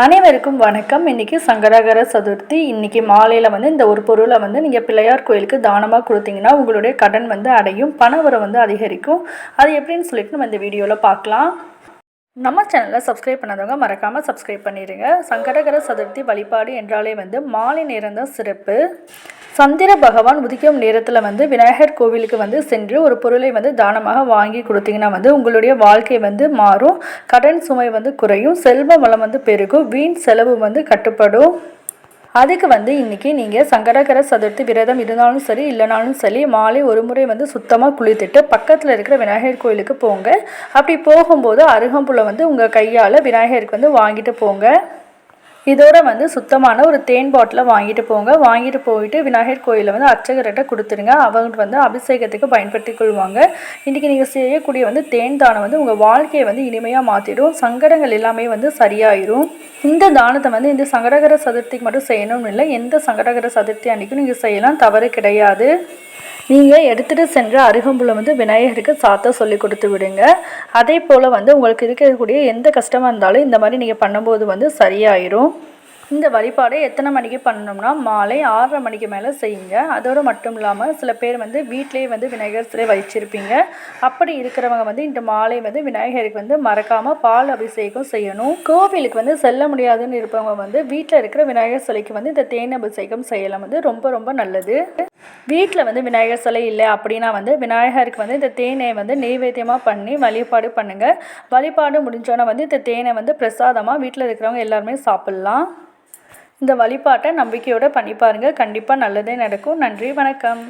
அனைவருக்கும் வணக்கம். இன்னைக்கு சங்கராகர சதுர்த்தி. இன்னைக்கு மாலையில் வந்து இந்த ஒரு பொருளை வந்து நீங்கள் பிள்ளையார் கோயிலுக்கு தானமாக கொடுத்தீங்கன்னா உங்களுடைய கடன் வந்து அடையும் பணவரம் வந்து அதிகரிக்கும். அது எப்படின்னு சொல்லிட்டு நம்ம இந்த வீடியோவில் பார்க்கலாம். நம்ம சேனலை சப்ஸ்கிரைப் பண்ணாதவங்க மறக்காமல் சப்ஸ்கிரைப் பண்ணிடுங்க சங்கரகர சதுர்த்தி வழிபாடு என்றாலே வந்து மாலை நேரம் தான் சிறப்பு. சந்திர பகவான் உதிக்கும் நேரத்தில் வந்து விநாயகர் கோவிலுக்கு வந்து சென்று ஒரு பொருளை வந்து தானமாக வாங்கி கொடுத்தீங்கன்னா வந்து உங்களுடைய வாழ்க்கை வந்து மாறும். கடன் சுமை வந்து குறையும். செல்வ வளம் வந்து பெருகும். வீண் செலவு வந்து கட்டுப்படும். அதுக்கு வந்து இன்றைக்கி நீங்கள் சங்கடகர சதுர்த்தி விரதம் இருந்தாலும் சரி இல்லைனாலும் சரி மாலை ஒரு முறை வந்து சுத்தமாக குளித்துட்டு பக்கத்தில் இருக்கிற விநாயகர் கோயிலுக்கு போங்க. அப்படி போகும்போது அருகம்புல வந்து உங்கள் கையால் விநாயகருக்கு வந்து வாங்கிட்டு போங்க. இதோட வந்து சுத்தமான ஒரு தேன் பாட்டிலை வாங்கிட்டு போங்க. வாங்கிட்டு போயிட்டு விநாயகர் கோயிலில் வந்து அர்ச்சகர்கிட்ட கொடுத்துருங்க அவங்க வந்து அபிஷேகத்துக்கு பயன்படுத்தி கொள்வாங்க. இன்றைக்கி நீங்கள் செய்யக்கூடிய வந்து தேன் தானம் வந்து உங்கள் வாழ்க்கையை வந்து இனிமையாக மாற்றிடும் சங்கடங்கள் எல்லாமே வந்து சரியாயிரும். இந்த தானத்தை வந்து இந்த சங்கடகர சதுர்த்திக்கு மட்டும் செய்யணும்னு இல்லை எந்த சங்கடகர சதுர்த்தி அன்றைக்கும் நீங்கள் செய்யலாம் தவறு கிடையாது. நீங்கள் எடுத்துகிட்டு சென்ற அருகம்புல வந்து விநாயகருக்கு சாத்த சொல்லி கொடுத்து விடுங்க. அதே போல் வந்து உங்களுக்கு இருக்கக்கூடிய எந்த கஷ்டமாக இருந்தாலும் இந்த மாதிரி நீங்கள் பண்ணும்போது வந்து சரியாயிரும். இந்த வழிபாடை எத்தனை மணிக்கு பண்ணணும்னா மாலை ஆறரை மணிக்கு மேலே செய்யுங்க. அதோடு மட்டும் இல்லாமல் சில பேர் வந்து வீட்டிலேயே வந்து விநாயகர் சிலை வச்சிருப்பீங்க. அப்படி இருக்கிறவங்க வந்து இந்த மாலை வந்து விநாயகருக்கு வந்து மறக்காமல் பால் அபிஷேகம் செய்யணும். கோவிலுக்கு வந்து செல்ல முடியாதுன்னு இருப்பவங்க வந்து வீட்டில் இருக்கிற விநாயகர் சிலைக்கு வந்து இந்த தேன் அபிஷேகம் செய்யலாம். வந்து ரொம்ப ரொம்ப நல்லது. வீட்டில் வந்து விநாயகர் சிலை இல்லை அப்படின்னா வந்து விநாயகருக்கு வந்து இந்த தேனை வந்து நெய்வேத்தியமாக பண்ணி வழிபாடு பண்ணுங்கள் வழிபாடு முடிஞ்சோன்னே வந்து இந்த தேனை வந்து பிரசாதமாக வீட்டில் இருக்கிறவங்க எல்லாருமே சாப்பிட்லாம். இந்த வழிபாட்டை நம்பிக்கையோடு பண்ணி பாருங்கள் கண்டிப்பாக நல்லதே நடக்கும். நன்றி வணக்கம்.